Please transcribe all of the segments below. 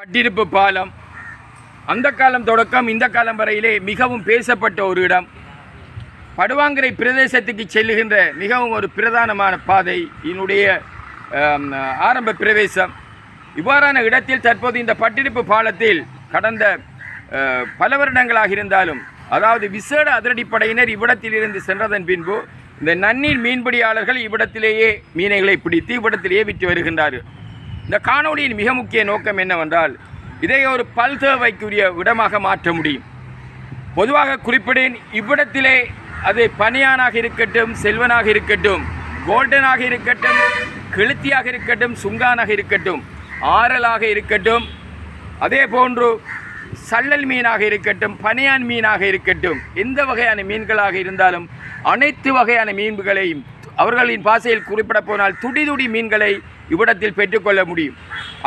பட்டிருப்பு பாலம். அந்த காலம் தொடக்கம் இந்த காலம் வரையிலே மிகவும் பேசப்பட்ட ஒரு இடம். படுவாங்கரை பிரதேசத்துக்கு செல்லுகின்ற மிகவும் ஒரு பிரதானமான பாதை இதனுடைய ஆரம்ப பிரவேசம். இவ்வாறான இடத்தில் தற்போது இந்த பட்டிருப்பு பாலத்தில் கடந்த பல வருடங்களாக இருந்தாலும் அதாவது விசேட அதிரடிப்படையினர் இவ்விடத்தில் இருந்து சென்றதன் பின்பு இந்த நன்னீர் மீன்பிடியாளர்கள் இவ்விடத்திலேயே மீனைகளை பிடித்து இவ்விடத்திலேயே விற்று வருகின்றார்கள். இந்த காணொலியின் மிக முக்கிய நோக்கம் என்னவென்றால் இதை ஒரு பல்தேவைக்குரிய விடமாக மாற்ற முடியும். பொதுவாக குறிப்பிடேன் இவ்விடத்திலே அது பனியானாக இருக்கட்டும் செல்வனாக இருக்கட்டும் கோல்டனாக இருக்கட்டும் கெளுத்தியாக இருக்கட்டும் சுங்கானாக இருக்கட்டும் ஆறலாக இருக்கட்டும் அதே போன்று சல்லல் மீனாக இருக்கட்டும் பனியான் மீனாக இருக்கட்டும் எந்த வகையான மீன்களாக இருந்தாலும் அனைத்து வகையான மீன்களையும் அவர்களின் பாசையில் குறிப்பிட போனால் துடி துடி மீன்களை இவ்விடத்தில் பெற்றுக்கொள்ள முடியும்.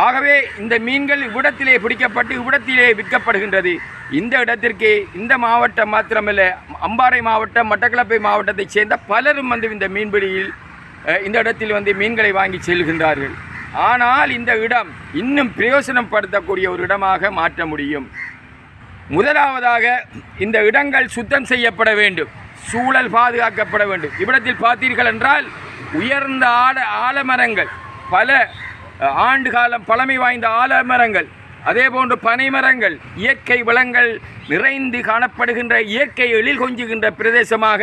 ஆகவே இந்த மீன்கள் இவ்விடத்திலே பிடிக்கப்பட்டு இவ்விடத்திலே விற்கப்படுகின்றது. இந்த இடத்திற்கு இந்த மாவட்டம் மாத்திரமல்ல அம்பாறை மாவட்டம் மட்டக்களப்பை மாவட்டத்தைச் சேர்ந்த பலரும் வந்து இந்த மீன்பிடியில் இந்த இடத்தில் வந்து மீன்களை வாங்கி செல்கின்றார்கள். ஆனால் இந்த இடம் இன்னும் பிரயோசனப்படுத்தக்கூடிய ஒரு இடமாக மாற்ற முடியும். முதலாவதாக இந்த இடங்கள் சுத்தம் செய்யப்பட வேண்டும். சூழல் பாதுகாக்கப்பட வேண்டும். இவ்விடத்தில் பார்த்தீர்கள் என்றால் உயர்ந்த ஆல ஆலமரங்கள் பல ஆண்டு காலம் பழமை வாய்ந்த ஆலமரங்கள் அதே போன்று பனைமரங்கள் இயற்கை வளங்கள் நிறைந்து காணப்படுகின்ற இயற்கை எழில் கொஞ்சுகின்ற பிரதேசமாக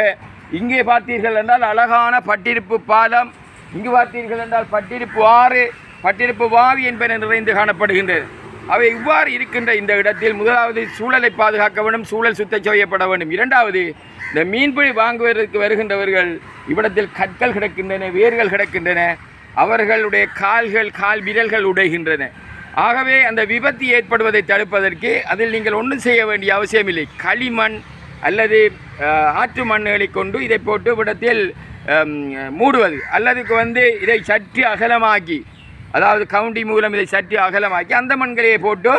இங்கே பார்த்தீர்கள் என்றால் அழகான பட்டிருப்பு பாலம். இங்கு பார்த்தீர்கள் என்றால் பட்டிருப்பு ஆறு பட்டிருப்பு வாவி என்பன நிறைந்து காணப்படுகின்றது. அவை இவ்வாறு இருக்கின்ற இந்த இடத்தில் முதலாவது சூழலை பாதுகாக்க வேண்டும் சூழல் சுத்தம் செய்யப்பட வேண்டும். இரண்டாவது இந்த மீன்பிடி வாங்குவதற்கு வருகின்றவர்கள் இவ்விடத்தில் கற்கள் கிடக்கின்றன வேர்கள் கிடக்கின்றன அவர்களுடைய கால்கள் கால் விரல்கள் உடைகின்றன. ஆகவே அந்த விபத்து ஏற்படுவதை தடுப்பதற்கு அதில் நீங்கள் ஒன்றும் செய்ய வேண்டிய அவசியமில்லை களிமண் அல்லது ஆற்று மண்ணுகளை கொண்டு இதை போட்டு விடத்தில் மூடுவது. அல்லதுக்கு வந்து இதை சற்று அகலமாக்கி அதாவது கவுண்டி மூலம் இதை சற்று அகலமாக்கி அந்த மண்களையே போட்டு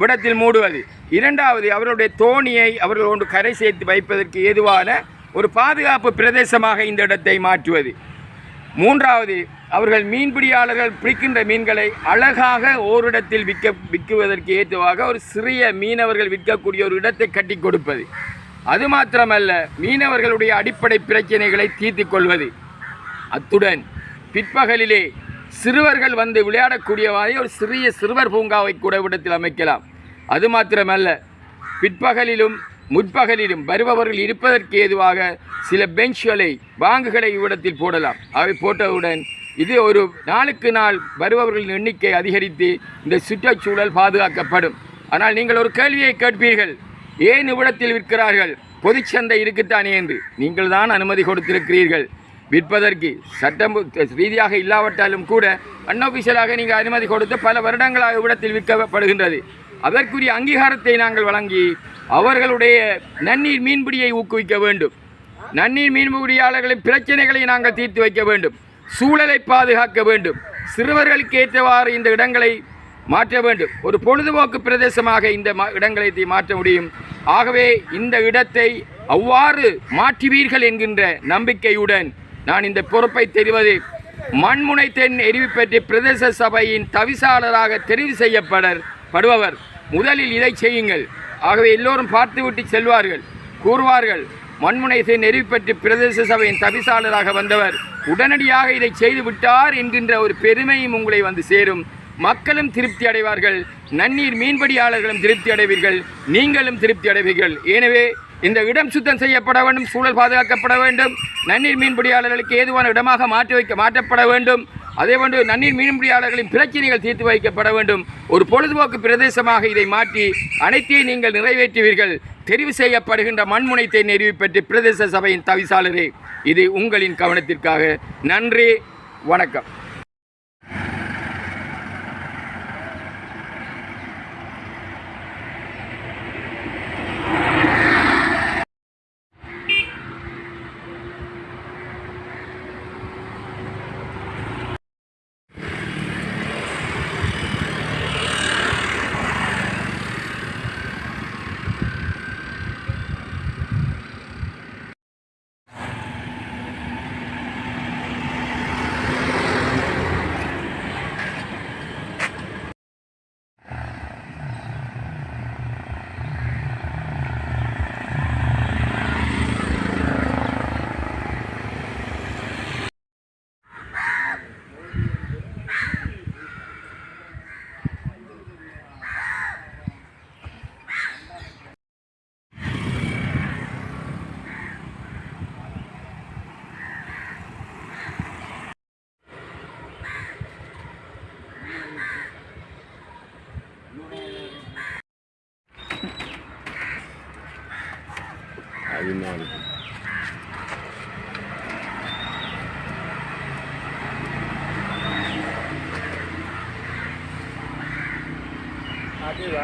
விடத்தில் மூடுவது. இரண்டாவது அவர்களுடைய தோணியை அவர்கள் கொண்டு கரை சேர்த்து வைப்பதற்கு ஏதுவான ஒரு பாதுகாப்பு பிரதேசமாக இந்த இடத்தை மாற்றுவது. மூன்றாவது அவர்கள் மீன்பிடியாளர்கள் பிடிக்கின்ற மீன்களை அழகாக ஓரிடத்தில் விற்க விற்குவதற்கு ஏதுவாக ஒரு சிறிய மீனவர்கள் விற்கக்கூடிய ஒரு இடத்தை கட்டி கொடுப்பது. அது மாத்திரமல்ல மீனவர்களுடைய அடிப்படை பிரச்சனைகளை தீர்த்து கொள்வது. அத்துடன் பிற்பகலிலே சிறுவர்கள் வந்து விளையாடக்கூடிய மாதிரி ஒரு சிறிய சிறுவர் பூங்காவை கூட இடத்தில் அமைக்கலாம். அது மாத்திரமல்ல பிற்பகலிலும் முற்பகலிலும் வருபவர்கள் இருப்பதற்கு ஏதுவாக சில பெஞ்சுகளை பாங்குகளை இவ்விடத்தில் போடலாம். அவை போட்டவுடன் இது ஒரு நாளுக்கு நாள் வருபவர்களின் எண்ணிக்கை அதிகரித்து இந்த சுற்றுச்சூழல் பாதுகாக்கப்படும். ஆனால் நீங்கள் ஒரு கேள்வியை கேட்பீர்கள் ஏன் இவ்விடத்தில் விற்கிறார்கள்? பொதுச்சந்தை இருக்குத்தானே என்று. நீங்கள் தான் அனுமதி கொடுத்திருக்கிறீர்கள். விற்பதற்கு சட்டம் ரீதியாக இல்லாவிட்டாலும் கூட அன்அபிஷியலாக நீங்கள் அனுமதி கொடுத்து பல வருடங்களாக இவ்விடத்தில் விற்கப்படுகின்றது. அதற்குரிய அங்கீகாரத்தை நாங்கள் வழங்கி அவர்களுடைய நன்னீர் மீன்பிடியை ஊக்குவிக்க வேண்டும். நன்னீர் மீன்பிடியாளர்களின் பிரச்சனைகளை நாங்கள் தீர்த்து வைக்க வேண்டும். சூழலை பாதுகாக்க வேண்டும். சிறுவர்களுக்கு ஏற்றவாறு இந்த இடங்களை மாற்ற வேண்டும். ஒரு பொழுதுபோக்கு பிரதேசமாக இந்த மா- இடங்களை மாற்ற முடியும். ஆகவே இந்த இடத்தை அவ்வாறு மாற்றுவீர்கள் என்கின்ற நம்பிக்கையுடன் நான் இந்த பொறுப்பை தெரிவது மண்முனை தென் எரிவுப்பற்றி பிரதேச சபையின் தவிசாளராக தெரிவு செய்யப்படர் படுபவர். முதலில் இதை செய்யுங்கள். ஆகவே எல்லோரும் பார்த்துவிட்டு செல்வார்கள் கூறுவார்கள். மண்முனைசை தென் பிரதேச சபையின் தவிசாளராக வந்தவர் உடனடியாக இதை செய்து விட்டார் என்கின்ற ஒரு பெருமையும் உங்களை வந்து சேரும். மக்களும் திருப்தி அடைவார்கள். நன்னீர் மீன்பிடியாளர்களும் திருப்தி அடைவீர்கள். நீங்களும் திருப்தி அடைவீர்கள். எனவே இந்த இடம் சுத்தம் செய்யப்பட வேண்டும் சூழல் பாதுகாக்கப்பட வேண்டும். நன்னீர் மீன்பிடியாளர்களுக்கு ஏதுவான இடமாக மாற்றி வைக்க மாற்றப்பட வேண்டும். அதேபோன்று நன்னீர் மீன்பிடியாளர்களின் பிரச்சனைகள் தீர்த்து வைக்கப்பட வேண்டும். ஒரு பொழுதுபோக்கு பிரதேசமாக இதை மாற்றி அனைத்தையும் நீங்கள் நிறைவேற்றுவீர்கள். தெரிவு செய்யப்படுகின்ற மண்முனைத்தை நிறைவு பெற்று பிரதேச சபையின் தவிசாளரே. இது உங்களின் கவனத்திற்காக. நன்றி வணக்கம்.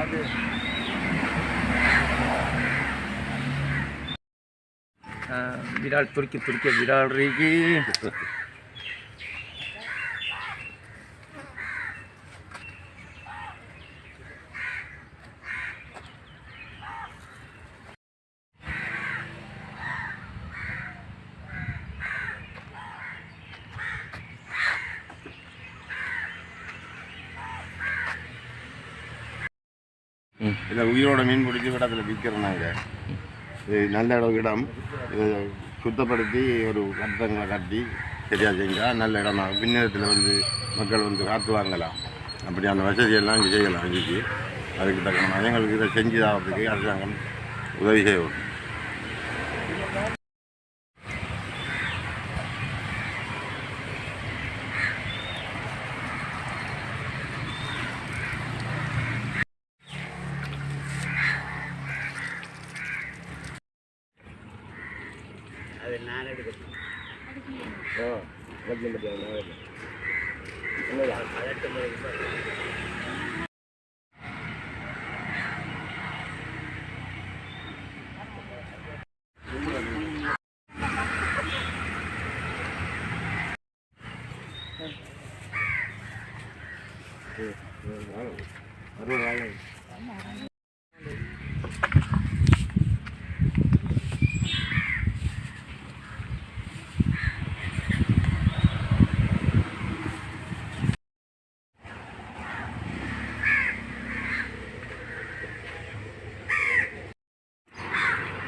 அது அது விரால் துருக்கி துருக்கி விரால் இதை உயிரோட மீன் பிடிச்சி இடத்துல விற்கிறோம் நாங்கள் இது நல்ல இடம் இடம். இதை சுத்தப்படுத்தி ஒரு கட்டங்களை கட்டி சரியாக செஞ்சால் நல்ல இடமா. பின்னத்தில் வந்து மக்கள் வந்து காத்து வாங்கலாம் அப்படி அந்த வசதியெல்லாம் இங்கே செய்யலாம் இன்றைக்கி. அதுக்கு தக்கன எங்களுக்கு இதை செஞ்சு தரத்துக்கு அரசாங்கம் உதவி செய்யணும்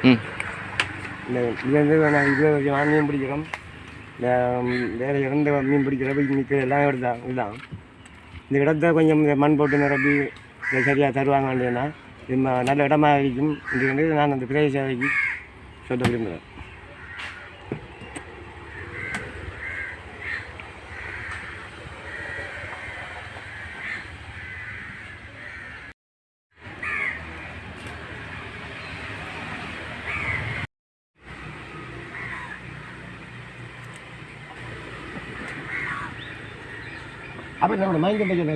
ம். இந்த இது நான் மீன் பிடிக்கிறோம். வேறு இறந்து இறந்த மீன் பிடிக்கிறப்ப இன்றைக்கி எல்லாம் இதுதான் இதுதான். இந்த இடத்த கொஞ்சம் இந்த மண் போட்டு நிரப்பி இதை சரியாக தருவாங்க இது நல்ல இடமா இருக்கும். இது நான் அந்த பிரதேச சபைக்கு சொல்ல விரும்புகிறேன். அப்போ நம்மளோட மைண்ட் பட்ஜெட்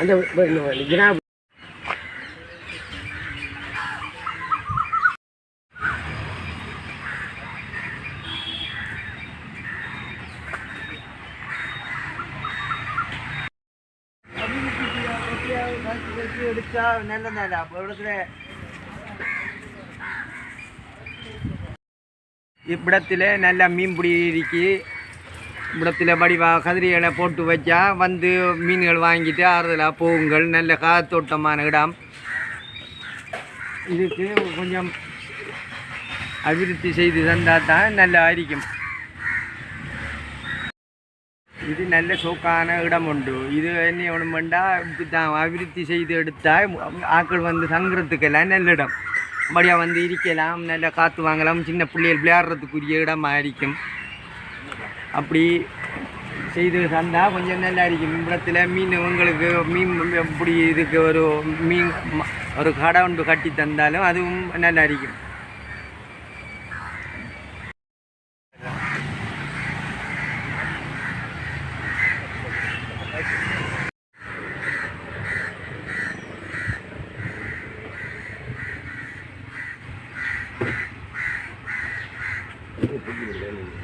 அந்த ஜனா எடுத்தா நல்லதா அப்போ இடத்துல இவ்விடத்தில் நல்ல மீன் பிடி இருக்கு. இவ்விடத்தில் வடிவா கதிரிகளை போட்டு வச்சா வந்து மீன்கள் வாங்கிட்டு ஆறுதலாக போகுங்கள். நல்ல காத்தோட்டமான இடம். இதுக்கு கொஞ்சம் அபிவிருத்தி செய்து தந்தால் தான் நல்லா இருக்கும். இது நல்ல சோக்கான இடம் உண்டு இது என்ன ஒன்றுமெண்டா இப்படி தான் அபிவிருத்தி செய்து எடுத்தால் ஆக்கள் வந்து தங்குறதுக்கெல்லாம் நல்ல இடம் மடியாக வந்து இருக்கலாம் நல்ல காற்று வாங்கலாம் சின்ன பிள்ளைகள் விளையாடுறதுக்குரிய இடமாக இருக்கும் அப்படி செய்து தந்தால் கொஞ்சம் நல்லா இருக்கும் இடத்துல மீன் உங்களுக்கு மீன் எப்படி இதுக்கு ஒரு மீன் ஒரு கடை ஒன்று கட்டி தந்தாலும் அதுவும் நல்லா இருக்கும் புரிஞ்சுக்கிறீங்க நீங்கள்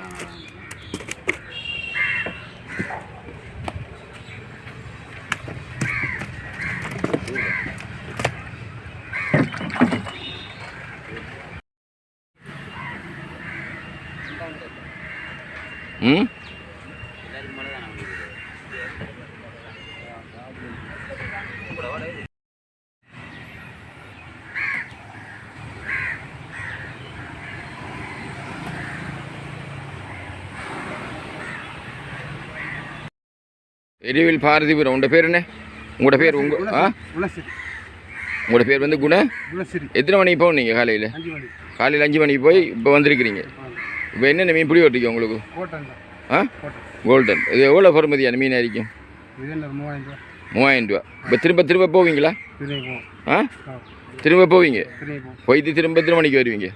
ம்? எரிவில் பாரதிபுரம் உங்களோட பேர் என்ன? உங்களோட பேர் உங்க ஆ? உங்களோட பேர் வந்து குண? எத்தனை மணிக்கு போனீங்க காலையில்? காலையில் அஞ்சு மணிக்கு போய் இப்போ வந்திருக்கிறீங்க. இப்போ என்னென்ன மீன் பிடி ஓட்டிக்கும் உங்களுக்கு? ஆ? கோல்டன் இது எவ்வளோ பொறுமதியான மீன் ஆയിരിക്കും மூவாயிரம் ரூபா. இப்போ திரும்ப திரும்ப போவீங்களா? ஆ? திரும்ப போவீங்க? போய்த்து திரும்ப எத்தனை மணிக்கு வருவீங்க?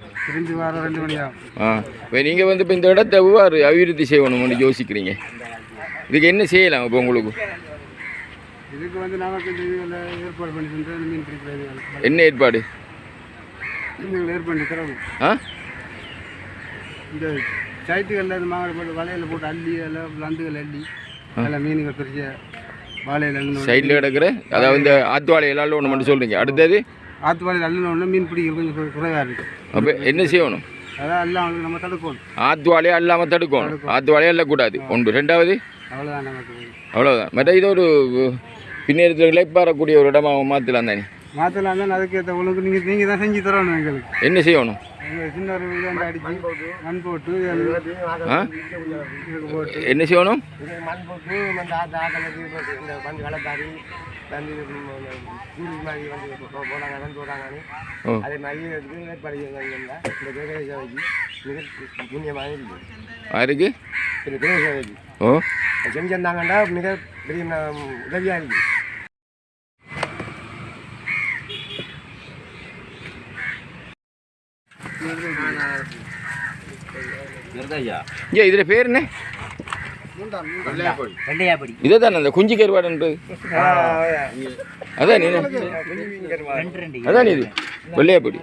ஆ. இப்போ நீங்கள் வந்து இப்போ இந்த இடத்த எவ்வாறு அபிவிருத்தி செய்யணும்னு யோசிக்கிறீங்க. இதுக்கு என்ன செய்யலாம் இப்போ உங்களுக்கு? என்ன ஏற்பாடு? ஆ? இந்த சைட்டுகளில் மாங்கல் போட்டு வலையில் போட்டு அள்ளி எல்லாம் லந்துகள் அள்ளி எல்லாம் மீனுகள் பெரிய அள்ளின சைடில் கிடக்குற? அதாவது இந்த ஆத்துவாழை எல்லாம் ஒன்று மட்டும் சொல்கிறீங்க அடுத்தது? வாழையில் அள்ளின உடனே மீன் பிடிக்கிறது கொஞ்சம் குறைவாக இருக்குது அப்போ என்ன செய்யணும்? அதான் எல்லாம் நம்ம தடுக்கணும். ஆத்துவாழையே அல்லாமல் தடுக்கணும். ஆத்துவாழையே அள்ளக்கூடாது. ஒன்று. ரெண்டாவது? அவ்வளோதான் நமக்கு. அவ்வளோதான் மற்ற இது ஒரு பின்னேரத்தில் இழைப்பாறக்கூடிய ஒரு இடமா மாற்றலாம் தானே? மாற்றலாம் தான் அதுக்கேற்ற ஒழுங்கு நீங்கள் நீங்கள் தான் செஞ்சு தரணும் எங்களுக்கு. என்ன செய்யணும்? எங்கள் சின்ன ஒரு இதாண்ட அடிச்சு மண் போட்டு ஆ? இதுக்கு போட்டு என்ன செய்யணும் மண் போட்டு அந்த ஆற்று ஆற்றில் போட்டு இந்த மண் கலத்தாரி வந்து கூலி மாதிரி வந்து போடாங்க வந்து போடாங்கன்னு ஓ அதே மாதிரி இதுக்கு ஏற்பாடு செய்யுங்க இந்த கிரக சேவைக்கு மிக புண்ணியமாக இருக்குது யாருக்கு இந்த கிரக சேவைக்கு ஓ செஞ்சிருந்தாங்கன்னா மிக பெரிய உதவியாக இருக்குது ஏ இதில் பேர் என்ன? இதை தானே அந்த குஞ்சு கருவாடுன்றது அதான் நீ. அதான் இது. வெள்ளையாப்படி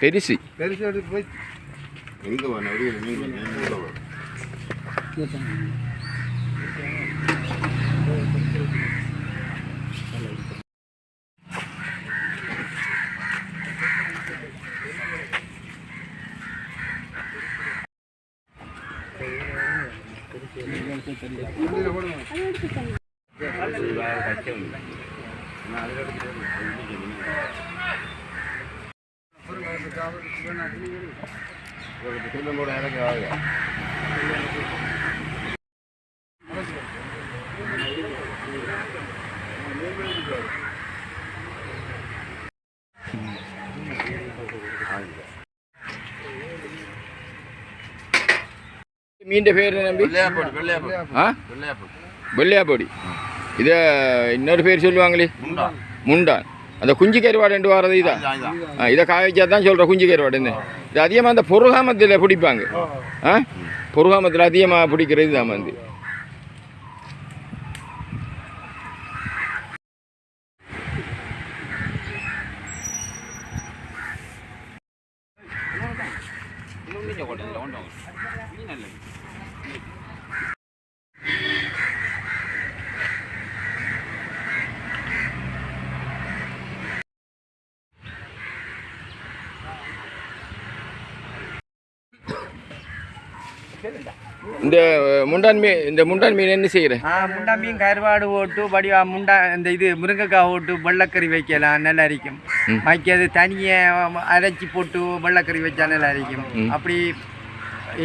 பெருசு. பெருசு எடுத்து போய் எங்கே வேணும் வெளியில் மீன் வந்து எங்கே வரும் திரும்ப கூட இறக்கி ஆகுது மீன் பேர் நம்பி வெள்ளையாப்பொடி இதை இன்னொரு பேர் சொல்லுவாங்களே? முண்டான் அந்த குஞ்சு கருவாடு வாரது இதான் இதை காய வச்சா தான் சொல்கிற குஞ்சு கருவாடுன்னு இது அதிகமாக அந்த பொருகாமத்தில் பிடிப்பாங்க. ஆ? பொருகாமத்தில் அதிகமாக பிடிக்கிறது தான் வந்து இந்த முண்டான் மீன் இந்த முண்டான் மீன் என்ன செய்கிற ஆ முண்டா மீன் கருவாடு ஓட்டு படிவா முண்டா இந்த இது முருங்கைக்காய் ஓட்டு வெள்ளைக்கறி வைக்கலாம் நல்லா இருக்கும் பாக்கி அது தனியாக அரைச்சி போட்டு வெள்ளைக்கறி வச்சா நல்லா இருக்கும் அப்படி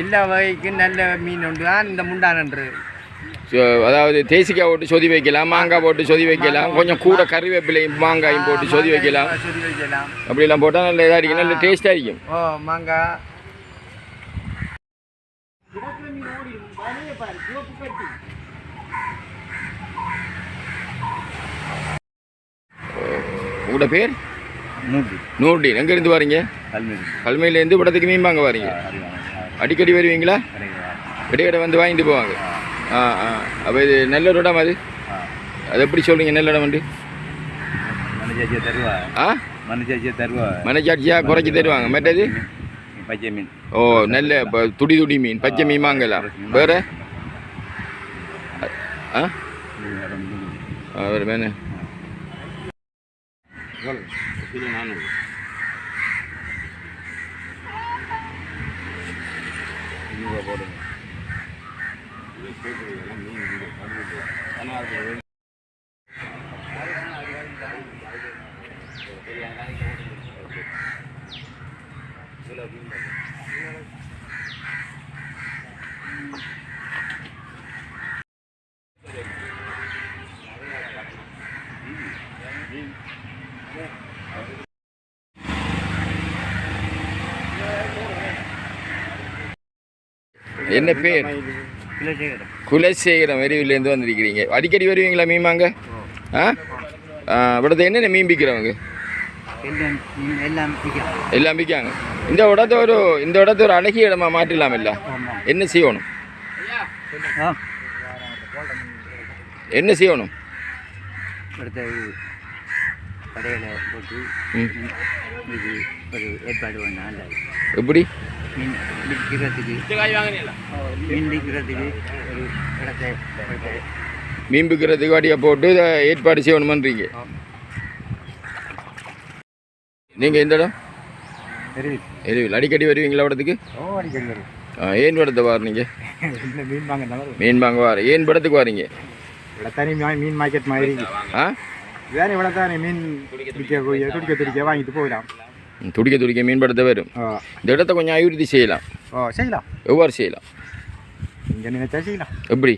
எல்லா வகைக்கும் நல்ல மீன் உண்டு. தான் இந்த முண்டானன்றது So, அதாவது தேசிக்காய் போட்டு சொதி வைக்கலாம் மாங்காய் போட்டு சொதி வைக்கலாம் கொஞ்சம் கூட கறிவேப்பிலையும் மாங்காயும் போட்டு சொதி வைக்கலாம். அப்படிலாம் போட்டால் நல்ல இதாக இருக்கும் நல்ல டேஸ்ட்டாக இருக்கும் பாரு பேர்? பெட்டி உங்களோட பேர் நூர்டீன் எங்கேருந்து வரீங்க கல்மையிலேருந்து மீன் வாங்க வரீங்க. அடிக்கடி வருவீங்களா? இடையிட வந்து வாங்கிட்டு போவாங்க. ஆ. ஆ அப்போ இது நல்ல இடம் அது? அது எப்படி சொல்கிறீங்க நல்ல இடம் வந்து ஆ? மனச்சாட்சியா குறைச்சி தருவாங்க. மற்றது? பச்சை மீன். ஓ நல்ல துடி துடி மீன். பச்சை மீன் வாங்கலாம். வேறு? ஆ ஆ, வேறு வேணு என்ன பேர்? குலசேகரம். எரிவிலேருந்து வந்திருக்கிறீங்க. அடிக்கடி வருவீங்களா மீமாங்க? ஆ. இவ்வளோத்தை என்னென்ன மீன் பிக்கிறவங்க எல்லாம் பிக்காங்க இந்த இடத்த ஒரு இந்த இடத்த ஒரு அழகிய இடமா மாற்றலாம் இல்லை? என்ன செய்யணும்? என்ன செய்யணும்? எப்படி? மீன் விற்கிறதுக்கு ஒரு இடத்தை மீன் விற்கிறதுக்கு வாட்டியை போட்டு ஏற்பாடு செய்யணுமன்றீங்க. நீங்கள் எந்த இடம்? எரிவில். அடிக்கடி வருவீங்களா இடத்துக்கு ஏன் படத்தை வாரீங்க? மீன் வாங்க மீன் வார. ஏன் படத்துக்கு வாரீங்க? மீன் மார்க்கெட் மாதிரி ஆ? வேற இவ்வளோ மீன் துடிக்க துடிக்க வாங்கிட்டு போயிடலாம். துடிக்க துடிக்க மீன் படத்தை வரும் இந்த இடத்த கொஞ்சம் அபிவிருத்தி செய்யலாம். செய்யலாம். எவ்வாறு செய்யலாம்? எப்படி?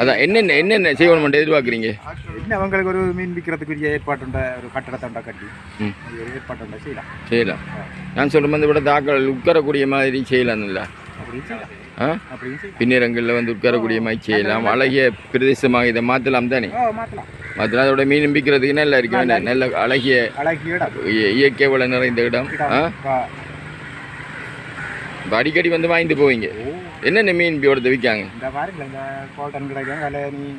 அதான் என்னென்ன என்னென்ன செய்யணுமென்று எதிர்பார்க்குறீங்க? இன்னும் அவங்களுக்கு ஒரு மீன் விற்கிறதுக்குரிய ஏற்பாட்டுண்ட ஒரு கட்டடத்தை உண்டா கட்டி. ஏற்பாட்டுண்டா செய்யலாம். செய்யலாம். நான் சொல்கிற விட ஆக்கள் உட்காரக்கூடிய மாதிரி செய்யலாம். செய்யலாம். பின்னிறங்களில் வந்து உட்காரக்கூடிய மாதிரி செய்யலாம். அழகிய பிரதேசமாக இதை மாற்றலாம் தானே? மாற்றலாம் அதோட மீன் பிக்கிறதுக்கு நல்லா இருக்கு என்ன நல்ல அழகிய இயற்கை வள நிறைந்த இடம். இப்போ அடிக்கடி வந்து வாங்கிட்டு போவீங்க. என்னென்ன மீன் இப்படி விற்காங்க? இந்த பாருங்கள இந்த கோல்டன்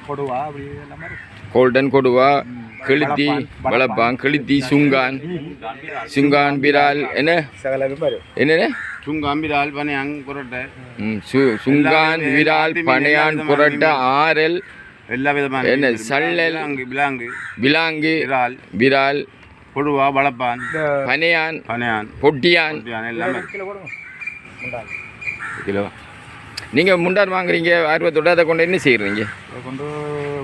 கொடுவா அப்படி எல்லாம் மாதிரி. கோல்டன் கொடுவா கெளுத்தி வளப்பான் கெளுத்தி சுங்கான். சுங்கான் பிரால் என்ன? சகல பாரு. என்னென்ன? சுங்காம்பிரால் பனையாங் புரோட்டை. ம், சு- சுங்கான் விரால் பனையான் புரட்டை ஆரல் எல்லா விதமான என்ன. சல்லல். விலாங்கு விலாங்கு இறால் விரால் கொடுவா வளப்பான் பனையான் பனையான் பொட்டியான். எல்லாமே. கிலோ கொடுங்க உண்டாங்க கிலோ நீங்கள் முண்டான் வாங்குறீங்க ஆர்வத்தோட அதை கொண்டு என்ன செய்கிறீங்க கொண்டு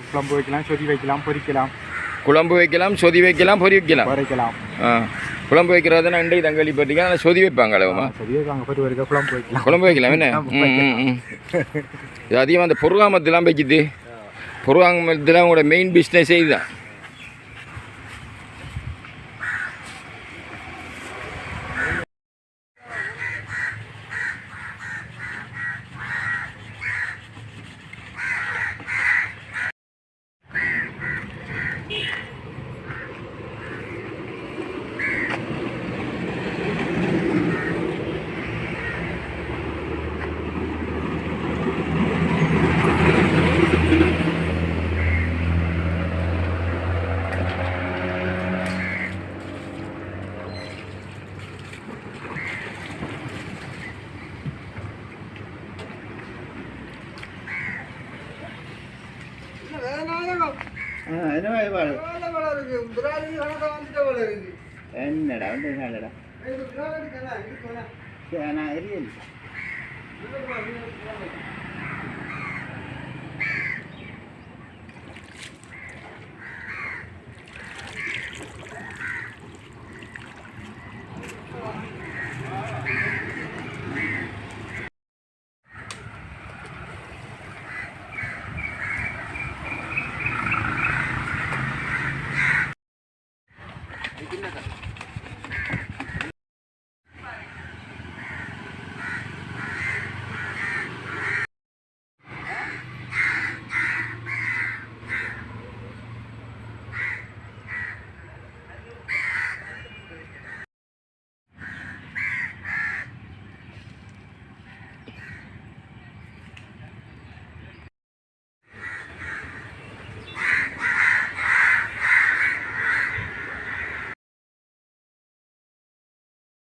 குழம்பு வைக்கலாம் சொதி வைக்கலாம் பொரிக்கலாம் குழம்பு வைக்கலாம் சொதி வைக்கலாம் பொரி வைக்கலாம். குறைக்கலாம் ஆ குழம்பு வைக்கிறத நண்டை தங்களி பட்டிக்க ஆனால் சொதி வைப்பாங்க அளவுமா? சொதி வைப்பாங்க பொரி வரைக்கும் குழம்பு வைக்கலாம். குழம்பு வைக்கலாம் என்ன. இது அதிகமாக அந்த பொருகாமத்தெல்லாம் வைக்குது. பொருகாமத்தில் அவங்களோட மெயின் பிஸ்னஸே இதுதான். என்னடா வந்து என்னடா நான் எரியல.